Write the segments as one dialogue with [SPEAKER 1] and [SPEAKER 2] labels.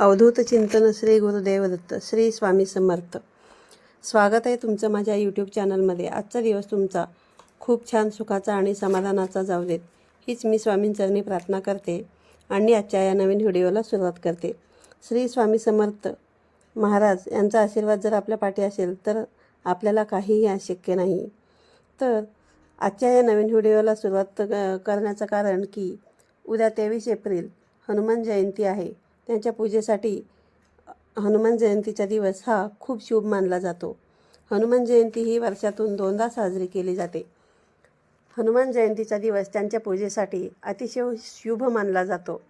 [SPEAKER 1] अवधूत चिंतन श्री गुरुदेव दत्त श्री स्वामी समर्थ. स्वागत आहे तुमचं माझ्या यूट्यूब चॅनलमध्ये आजचा दिवस तुमचा खूप छान सुखाचा आणि समाधानाचा जाऊ देत. हीच मी स्वामींचरणी प्रार्थना करते आणि आजच्या या नवीन व्हिडिओला सुरुवात करते. श्री स्वामी समर्थ महाराज यांचा आशीर्वाद जर आपल्या पाठी असेल तर आपल्याला काहीही अशक्य नाही. तर आजच्या या नवीन व्हिडिओला सुरुवात क- करण्याचं कारण की उद्या तेवीस एप्रिल हनुमान जयंती आहे. त्यांच्या पूजेसाठी हनुमान जयंतीचा दिवस हा खूप शुभ मानला जातो. हनुमान जयंती ही वर्षातून दोनदा साजरी केली जाते. हनुमान जयंतीचा दिवस त्यांच्या पूजेसाठी अतिशय शुभ मानला जातो.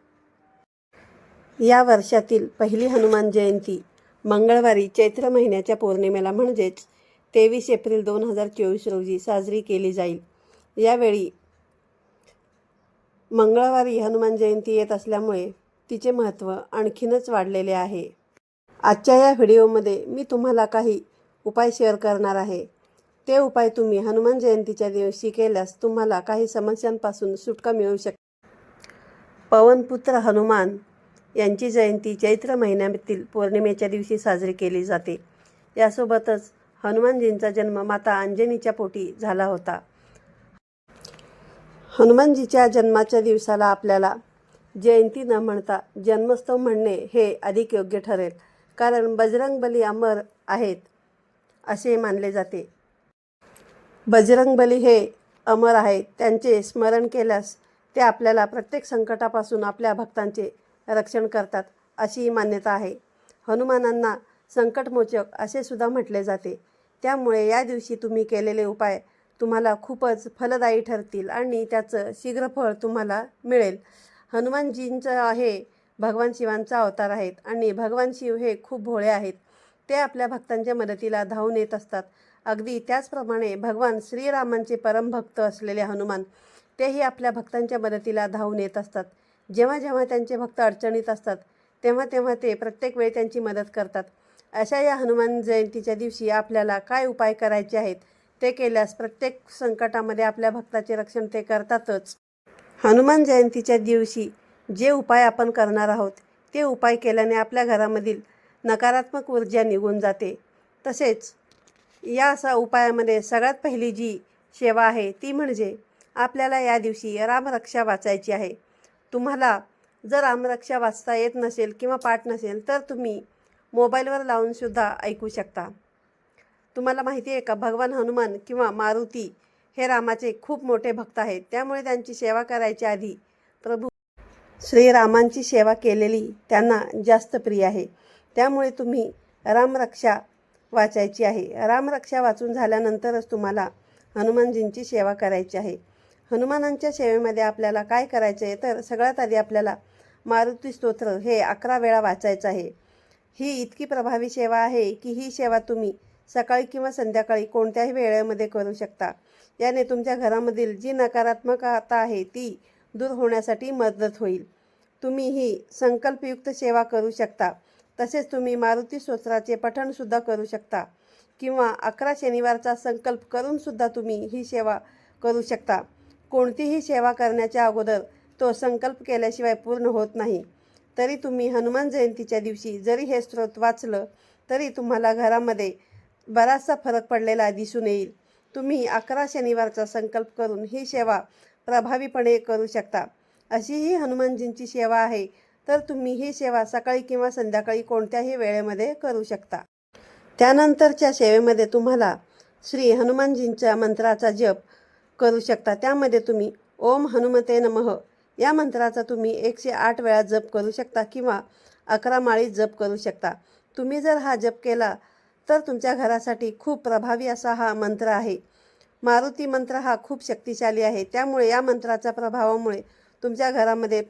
[SPEAKER 1] या वर्षातील पहिली हनुमान जयंती मंगळवारी चैत्र महिन्याच्या पौर्णिमेला म्हणजेच तेवीस एप्रिल दोन हजार चोवीस रोजी साजरी केली जाईल. यावेळी मंगळवारी हनुमान जयंती येत असल्यामुळे तिचे महत्त्व आणखीनच वाढलेले आहे. आजच्या या व्हिडिओमध्ये मी तुम्हाला काही उपाय शेअर करणार आहे. ते उपाय तुम्ही हनुमान जयंतीच्या दिवशी केल्यास तुम्हाला काही समस्यांपासून सुटका मिळू शकते पवनपुत्र हनुमान यांची जयंती चैत्र महिन्यातील पौर्णिमेच्या दिवशी साजरी केली जाते. यासोबतच हनुमानजींचा जन्म माता अंजनीच्या पोटी झाला होता. हनुमानजीच्या जन्माच्या दिवसाला आपल्याला जयंती न म्हणता जन्मोत्सव म्हणणे हे अधिक योग्य ठरेल. कारण बजरंगबली अमर आहेत असे मानले जाते. बजरंगबली हे अमर आहेत त्यांचे स्मरण केल्यास ते आपल्याला प्रत्येक संकटापासून आपल्या भक्तांचे रक्षण करतात अशी मान्यता आहे. हनुमानांना संकटमोचक असे सुद्धा म्हटले जाते. त्यामुळे या दिवशी तुम्ही केलेले उपाय तुम्हाला खूपच फलदायी ठरतील आणि त्याचं शीघ्रफळ तुम्हाला मिळेल. हनुमानजींचं आहे भगवान शिवांचा अवतार आहेत आणि भगवान शिव हे खूप भोळे आहेत. ते आपल्या भक्तांच्या मदतीला धावून येत असतात. अगदी त्याचप्रमाणे भगवान श्रीरामांचे परमभक्त असलेले हनुमान तेही आपल्या भक्तांच्या मदतीला धावून येत असतात. जेव्हा जेव्हा त्यांचे भक्त अडचणीत असतात तेव्हा तेव्हा ते प्रत्येक वेळी त्यांची मदत करतात. अशा या हनुमान जयंतीच्या दिवशी आपल्याला काय उपाय करायचे आहेत ते केल्यास प्रत्येक संकटामध्ये आपल्या भक्ताचे रक्षण ते करतातच. हनुमान जयंतीच्या दिवशी जे उपाय आपण करणार आहोत ते उपाय केल्याने आपल्या घरामधील नकारात्मक ऊर्जा निघून जाते. तसेच या असा उपायामध्ये सगळ्यात पहिली जी सेवा आहे ती म्हणजे आपल्याला या दिवशी रामरक्षा वाचायची आहे. तुम्हाला जर रामरक्षा वाचता येत नसेल किंवा पाठ नसेल तर तुम्ही मोबाईलवर लावूनसुद्धा ऐकू शकता. तुम्हाला माहिती आहे का भगवान हनुमान किंवा मारुती हे रामाचे खूप मोठे भक्त आहेत. त्यामुळे त्यांची सेवा करायच्या आधी प्रभू श्रीरामांची सेवा केलेली त्यांना जास्त प्रिय आहे. त्यामुळे तुम्ही रामरक्षा वाचायची आहे. रामरक्षा वाचून झाल्यानंतरच तुम्हाला हनुमानजींची सेवा करायची आहे. हनुमानांच्या सेवेमध्ये आपल्याला काय करायचं आहे? तर सगळ्यात आधी आपल्याला मारुती स्तोत्र हे अकरा वेळा वाचायचं आहे. ही इतकी प्रभावी सेवा आहे की ही सेवा तुम्ही सकाळी किंवा संध्याकाळी कोणत्याही वेळेमध्ये करू शकता. याने तुमच्या घरामधील जी नकारात्मकता आहे ती दूर होण्यासाठी मदत होईल. तुम्ही ही संकल्पयुक्त सेवा करू शकता. तसेच तुम्ही मारुती स्तोत्राचे पठणसुद्धा करू शकता. किंवा अकरा शनिवारचा संकल्प करूनसुद्धा तुम्ही ही सेवा करू शकता. कोणतीही सेवा करण्याच्या अगोदर तो संकल्प केल्याशिवाय पूर्ण होत नाही. तरी तुम्ही हनुमान जयंतीच्या दिवशी जरी हे स्त्रोत वाचलं तरी तुम्हाला घरामध्ये बराचसा फरक पडलेला दिसून येईल. तुम्ही अकरा शनिवारचा संकल्प करून ही सेवा प्रभावीपणे करू शकता. अशी ही हनुमानजींची सेवा आहे तर तुम्ही ही सेवा सकाळी किंवा संध्याकाळी कोणत्याही वेळेमध्ये करू शकता. त्यानंतरच्या सेवेमध्ये तुम्हाला श्री हनुमानजींच्या मंत्राचा जप करू शकता. त्यामध्ये तुम्ही ओम हनुमते नमः या मंत्राचा तुम्ही एकशे आठ वेळा जप करू शकता किंवा अकरा माळी जप करू शकता. तुम्ही जर हा जप केला तर तुमच्या घरासाठी खूप प्रभावी असा हा मंत्र आहे. मारुती मंत्र हा खूप शक्तिशाली आहे. त्यामुळे या मंत्राच्या प्रभावामुळे तुमच्या घरामध्ये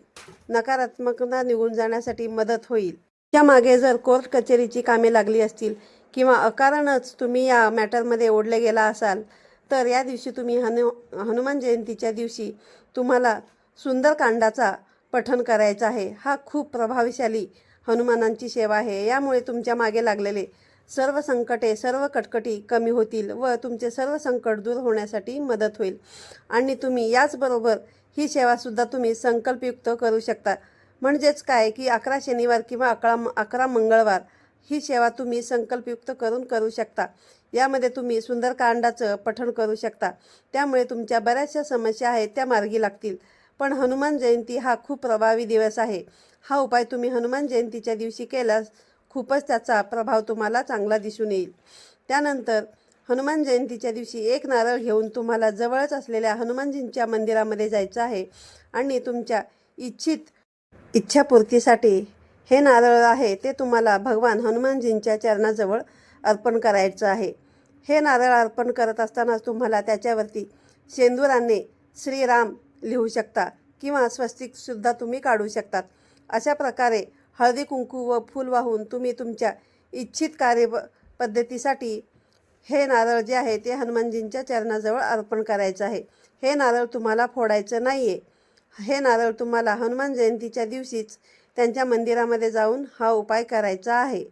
[SPEAKER 1] नकारात्मकता निघून जाण्यासाठी मदत होईल. त्यामागे जर कोर्ट कचेरीची कामे लागली असतील किंवा अकारणच तुम्ही या मॅटरमध्ये ओढले गेला असाल तर या दिवशी तुम्ही हनु हनुमान जयंतीच्या दिवशी तुम्हाला सुंदरकांडाचा पठण करायचा आहे. हा खूप प्रभावशाली हनुमानांची सेवा आहे. यामुळे तुमच्या मागे लागलेले सर्व संकटे सर्व कटकटी कमी होतील व तुमचे सर्व संकट दूर होण्यासाठी मदत होईल. आणि तुम्ही याचबरोबर ही सेवासुद्धा तुम्ही संकल्पयुक्त करू शकता. म्हणजेच काय की अकरा शनिवार किंवा अकरा अकरा मंगळवार ही सेवा तुम्ही संकल्पयुक्त करून करू शकता. यामध्ये तुम्ही सुंदरकांडाचं पठण करू शकता. त्यामुळे तुमच्या बऱ्याचशा समस्या आहेत त्या मार्गी लागतील. पण हनुमान जयंती हा खूप प्रभावी दिवस आहे. हा उपाय तुम्ही हनुमान जयंतीच्या दिवशी केल्यास खूपच त्याचा प्रभाव तुम्हाला चांगला दिसून येईल. त्यानंतर हनुमान जयंतीच्या दिवशी एक नारळ घेऊन तुम्हाला जवळच असलेल्या हनुमानजींच्या मंदिरामध्ये जायचं आहे आणि तुमच्या इच्छित इच्छापूर्तीसाठी हे नारळ आहे ते तुम्हाला भगवान हनुमानजींच्या चरणाजवळ अर्पण करायचं आहे. हे नारळ अर्पण करत असतानाच तुम्हाला त्याच्यावरती शेंदुराने श्रीराम लिहू शकता किंवा स्वस्तिकसुद्धा तुम्ही काढू शकतात. अशा प्रकारे हळदी कुंकू व फूल वाहून तुम्ही तुमच्या इच्छित कार्य पद्धतीसाठी हे नारळ जे आहे ते हनुमानजींच्या चरणाजवळ अर्पण करायचं आहे. हे नारळ तुम्हाला फोडायचं नाही आहे हे नारळ तुम्हाला हनुमान जयंतीच्या दिवशीच त्यांच्या मंदिरामध्ये जाऊन हा उपाय करायचा आहे.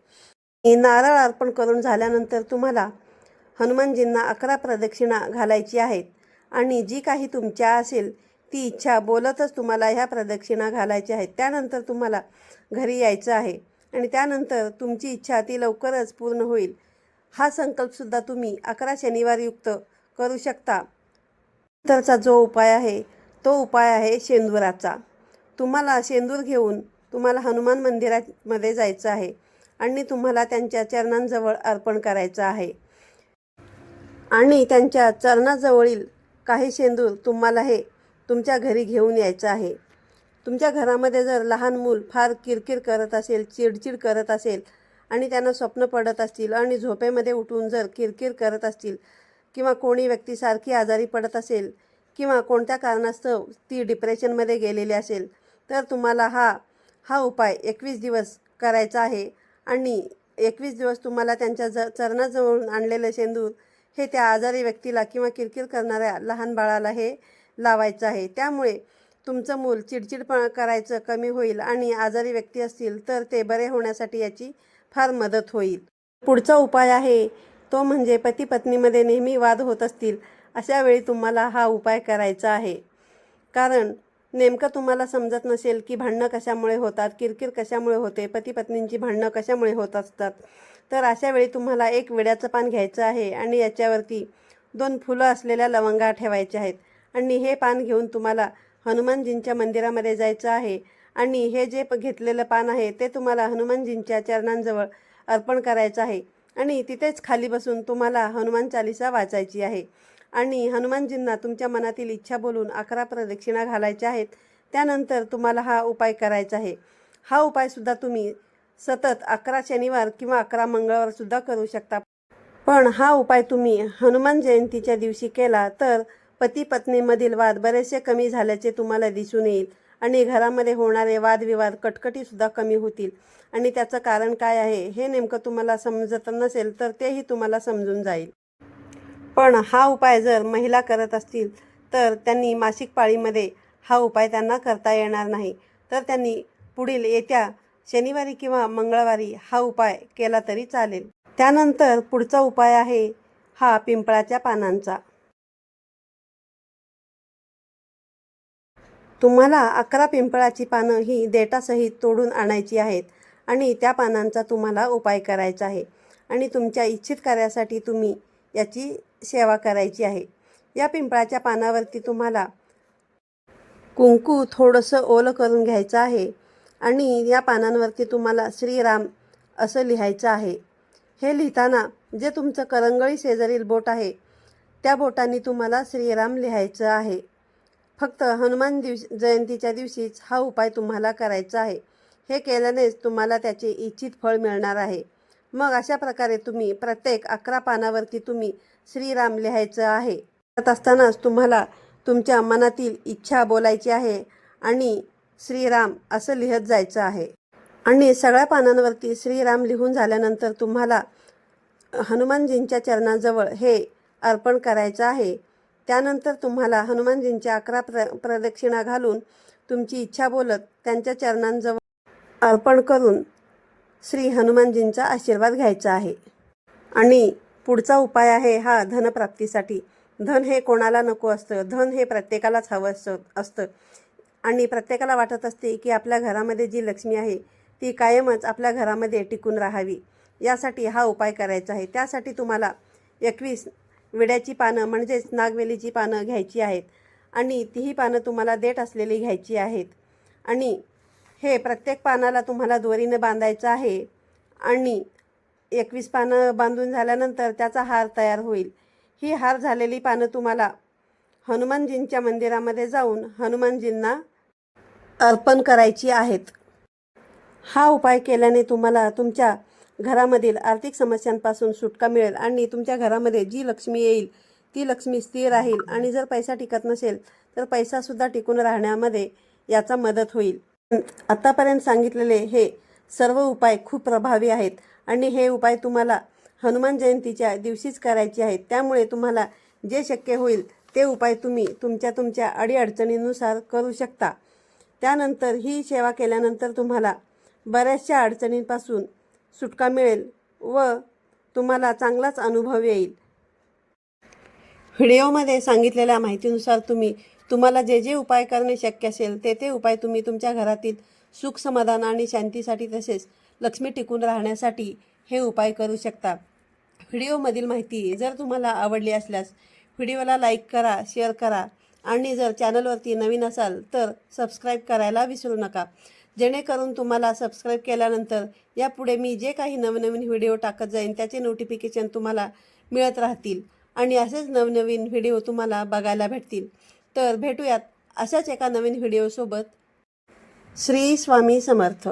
[SPEAKER 1] नारळ अर्पण करून झाल्यानंतर तुम्हाला हनुमानजींना अकरा प्रदक्षिणा घालायची आहेत. आणि जी काही तुमच्या असेल ती इच्छा बोलतच तुम्हाला ह्या प्रदक्षिणा घालायच्या आहेत. त्यानंतर तुम्हाला घरी यायचं आहे आणि त्यानंतर तुमची इच्छा ती लवकरच पूर्ण होईल. हा संकल्पसुद्धा तुम्ही अकरा शनिवारयुक्त करू शकता. नंतरचा जो उपाय आहे तो उपाय आहे शेंदुराचा. तुम्हाला शेंदूर घेऊन तुम्हाला हनुमान मंदिरामध्ये जायचं आहे आणि तुम्हाला त्यांच्या चरणांजवळ अर्पण करायचं आहे. आणि त्यांच्या चरणाजवळील काही शेंदूर तुम्हाला हे तुमच्या घरी घेऊन यायचं आहे. तुमच्या घरामध्ये जर लहान मूल फार किरकिर करत असेल चिडचिड करत असेल आणि त्यांना स्वप्न पडत असतील आणि झोपेमध्ये उठून जर किरकिर करत असतील किंवा कोणी व्यक्ती सारखी आजारी पडत असेल किंवा कोणत्या कारणास्तव ती डिप्रेशनमध्ये गेलेली असेल तर तुम्हाला हा हा उपाय एकवीस दिवस करायचा आहे आणि एकवीस दिवस तुम्हाला त्यांच्या ज चरणाजवळून आणलेलं शेंदूर हे त्या आजारी व्यक्तीला किंवा किरकिर करणाऱ्या लहान बाळाला हे लावायचं आहे. त्यामुळे तुमचं मूल चिडचिडपणा करायचं कमी होईल आणि आजारी व्यक्ती असतील तर ते बरे होण्यासाठी याची फार मदत होईल. पुढचा उपाय आहे तो म्हणजे पती पत्नीमध्ये नेहमी वाद होत असतील अशा वेळी तुम्हाला हा उपाय करायचा आहे. कारण नेमकं तुम्हाला समजत नसेल की भांडणं कशामुळे होतात किरकिर कशामुळे होते पती पत्नींची भांडणं कशामुळे होत असतात. तर अशा वेळी तुम्हाला एक विड्याचं पान घ्यायचं आहे आणि याच्यावरती दोन फुलं असलेल्या लवंगा ठेवायच्या आहेत. आणि हे पान घेऊन तुम्हाला हनुमानजींच्या मंदिरामध्ये जायचं आहे. आणि हे जे प घेतलेलं पान आहे ते तुम्हाला हनुमानजींच्या चरणांजवळ अर्पण करायचं आहे. आणि तिथेच खाली बसून तुम्हाला हनुमान चालिसा वाचायची आहे. आणि हनुमानजींना तुमच्या मनातील इच्छा बोलून अकरा प्रदक्षिणा घालायच्या आहेत. त्यानंतर तुम्हाला हा उपाय करायचा आहे. हा उपायसुद्धा तुम्ही सतत अकरा शनिवार किंवा अकरा मंगळवारसुद्धा करू शकता. पण हा उपाय तुम्ही हनुमान जयंतीच्या दिवशी केला तर पती पत्नीमधील वाद बरेचसे कमी झाल्याचे तुम्हाला दिसून येईल आणि घरामध्ये होणारे वादविवाद कटकटीसुद्धा कमी होतील. आणि त्याचं कारण काय आहे हे नेमकं तुम्हाला समजत नसेल तर तेही तुम्हाला समजून जाईल. पण हा उपाय जर महिला करत असतील तर त्यांनी मासिक पाळीमध्ये हा उपाय त्यांना करता येणार नाही. तर त्यांनी पुढील येत्या शनिवारी किंवा मंगळवारी हा उपाय केला तरी चालेल. त्यानंतर पुढचा उपाय आहे हा पिंपळाच्या पानांचा. तुम्हाला अकरा पिंपळाची पानं ही देटासहित तोडून आणायची आहेत आणि त्या पानांचा तुम्हाला उपाय करायचा आहे. आणि तुमच्या इच्छित कार्यासाठी तुम्ही याची सेवा करायची आहे. या पिंपळाच्या पानावरती तुम्हाला कुंकू थोडंसं ओलं करून घ्यायचं आहे आणि या पानांवरती तुम्हाला श्रीराम असं लिहायचं आहे. हे लिहिताना जे तुमचं करंगळी शेजारील बोट आहे त्या बोटांनी तुम्हाला श्रीराम लिहायचं आहे. फक्त हनुमान दिवस जयंतीच्या दिवशीच हा उपाय तुम्हाला करायचा आहे. हे केल्यानेच तुम्हाला त्याचे इच्छित फळ मिळणार आहे. मग अशा प्रकारे तुम्ही प्रत्येक अकरा पानावरती तुम्ही श्रीराम लिहायचं आहे. करत असतानाच तुम्हाला तुमच्या मनातील इच्छा बोलायची आहे आणि श्रीराम असं लिहत जायचं आहे. आणि सगळ्या पानांवरती श्रीराम लिहून झाल्यानंतर तुम्हाला हनुमानजींच्या चरणाजवळ हे अर्पण करायचं आहे. त्यानंतर तुम्हाला हनुमानजींच्या अकरा प्र प्रदक्षिणा घालून तुमची इच्छा बोलत त्यांच्या चरणांजवळ अर्पण करून श्री हनुमानजींचा आशीर्वाद घ्यायचा आहे. आणि पुढचा उपाय आहे हा धनप्राप्तीसाठी. धन हे कोणाला नको असतं? धन हे प्रत्येकालाच हवं असतं असतं. आणि प्रत्येकाला वाटत असते की आपल्या घरामध्ये जी लक्ष्मी आहे ती कायमच आपल्या घरामध्ये टिकून राहावी. यासाठी हा उपाय करायचा आहे. त्यासाठी तुम्हाला एकवीस विड्याची पानं म्हणजेच नागवेलीची पानं घ्यायची आहेत. आणि तीही पानं तुम्हाला देठ असलेली घ्यायची आहेत. आणि हे प्रत्येक पानाला तुम्हाला दोरीनं बांधायचं आहे. आणि एकवीस पानं बांधून झाल्यानंतर त्याचा हार तयार होईल. ही हार झालेली पानं तुम्हाला हनुमानजींच्या मंदिरामध्ये जाऊन हनुमानजींना अर्पण करायची आहेत. हा उपाय केल्याने तुम्हाला तुमच्या घरामधील आर्थिक समस्यांपासून सुटका मिळेल आणि तुमच्या घरामध्ये जी लक्ष्मी येईल ती लक्ष्मी स्थिर राहील आणि जर पैसा टिकत नसेल तर पैसासुद्धा टिकून राहण्यामध्ये याचा मदत होईल. आत्तापर्यंत सांगितलेले हे सर्व उपाय खूप प्रभावी आहेत आणि हे उपाय तुम्हाला हनुमान जयंतीच्या दिवशीच करायचे आहेत. त्यामुळे तुम्हाला जे शक्य होईल ते उपाय तुम्ही तुमच्या तुमच्या अडीअडचणीनुसार करू शकता. त्यानंतर ही सेवा केल्यानंतर तुम्हाला बऱ्याचशा अडचणींपासून सुटका मिळेल व तुम्हाला चांगलाच अनुभव येईल. व्हिडिओमध्ये सांगितलेल्या माहितीनुसार तुम्ही तुम्हाला जे जे उपाय करणे शक्य असेल ते ते उपाय तुम्ही तुमच्या घरातील सुख समाधान आणि शांतीसाठी तसेच लक्ष्मी टिकून राहण्यासाठी हे उपाय करू शकता. व्हिडिओमधील माहिती जर तुम्हाला आवडली असल्यास व्हिडिओला लाईक करा शेअर करा आणि जर चॅनलवरती नवीन असाल तर सबस्क्राईब करायला विसरू नका. जेणेकरून तुम्हाला सबस्क्राईब केल्यानंतर यापुढे मी जे काही नवनवीन व्हिडिओ टाकत जाईन त्याचे नोटिफिकेशन तुम्हाला मिळत राहतील. आणि असेच नवनवीन व्हिडिओ तुम्हाला बघायला भेटतील. तर भेटूयात अशाच एका नवीन व्हिडिओसोबत श्री स्वामी समर्थ.